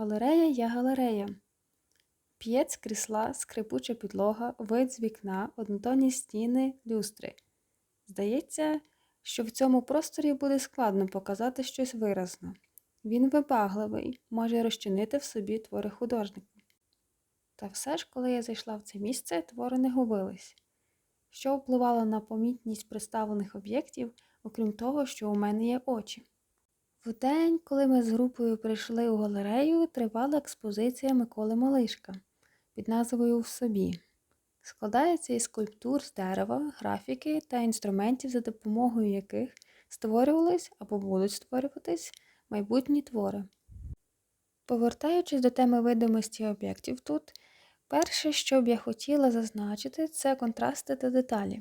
Галерея є галерея. П'єць, крісла, скрипуча підлога, вид з вікна, однотонні стіни, люстри. Здається, що в цьому просторі буде складно показати щось виразно. Він вибагливий, може розчинити в собі твори художника. Та все ж, коли я зайшла в це місце, твори не губились. Що впливало на помітність представлених об'єктів, окрім того, що у мене є очі. В день, коли ми з групою прийшли у галерею, тривала експозиція Миколи Малишка під назвою В собі. Складається із скульптур з дерева, графіки та інструментів, за допомогою яких створювались або будуть створюватись майбутні твори. Повертаючись до теми видимості об'єктів тут, перше, що б я хотіла зазначити, це контрасти та деталі.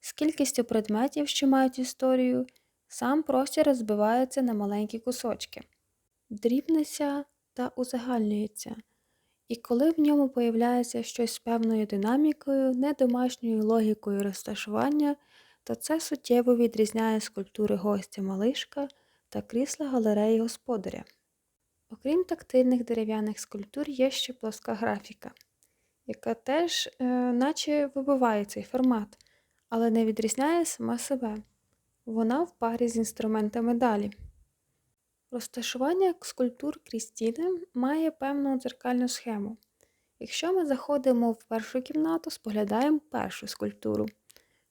З кількістю предметів, що мають історію, сам простір розбивається на маленькі кусочки, дрібниться та узагальнюється. І коли в ньому появляється щось з певною динамікою, недомашньою логікою розташування, то це суттєво відрізняє скульптури гостя Малишка та крісла галереї господаря. Окрім тактильних дерев'яних скульптур, є ще плоска графіка, яка теж е, наче вибиває цей формат, але не відрізняє сама себе. Вона в парі з інструментами далі. Розташування скульптур крізь стіни має певну дзеркальну схему. Якщо ми заходимо в першу кімнату, споглядаємо першу скульптуру,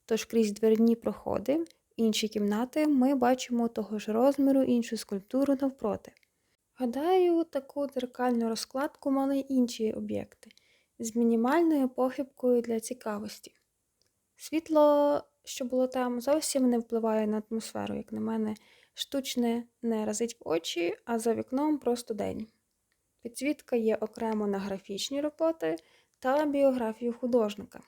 тож крізь дверні проходи інші кімнати ми бачимо того ж розміру іншу скульптуру навпроти. Гадаю, таку дзеркальну розкладку мали інші об'єкти з мінімальною похибкою для цікавості. Світло, що було там, зовсім не впливає на атмосферу, як на мене, штучне не разить очі, а за вікном просто день. Підсвітка є окремо на графічні роботи та біографію художника.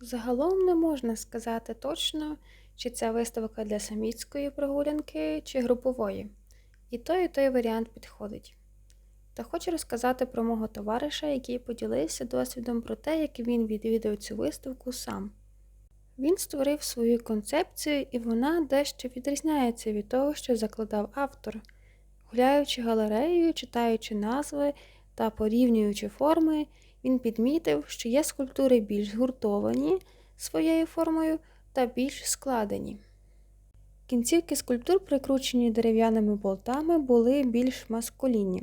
Загалом не можна сказати точно, чи це виставка для самітської прогулянки, чи групової. І той, і той варіант підходить. Та хочу розказати про мого товариша, який поділився досвідом про те, як він відвідав цю виставку сам. Він створив свою концепцію, і вона дещо відрізняється від того, що закладав автор. Гуляючи галереєю, читаючи назви та порівнюючи форми, він підмітив, що є скульптури більш згуртовані своєю формою та більш складені. Кінцівки скульптур, прикручені дерев'яними болтами, були більш маскулінні.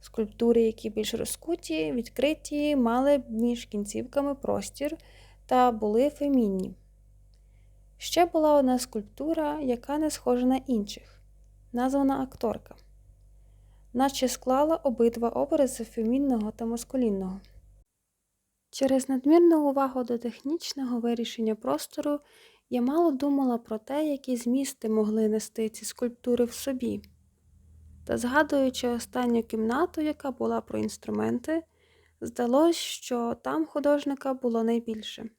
Скульптури, які більш розкуті, відкриті, мали між кінцівками простір та були фемінні. Ще була одна скульптура, яка не схожа на інших, названа акторка, наче склала обидва образи фемінного та маскулінного. Через надмірну увагу до технічного вирішення простору я мало думала про те, які змісти могли нести ці скульптури в собі. Та згадуючи останню кімнату, яка була про інструменти, здалось, що там художника було найбільше.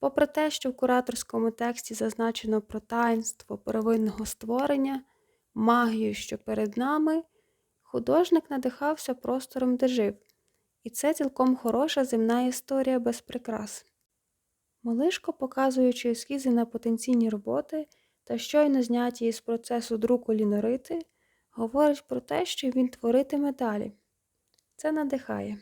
Попри те, що в кураторському тексті зазначено про таїнство первинного створення, магію, що перед нами, художник надихався простором, де жив, і це цілком хороша земна історія без прикрас. Малишко, показуючи ескізи на потенційні роботи та щойно зняті із процесу друку лінорити, говорить про те, що він творитиме далі. Це надихає.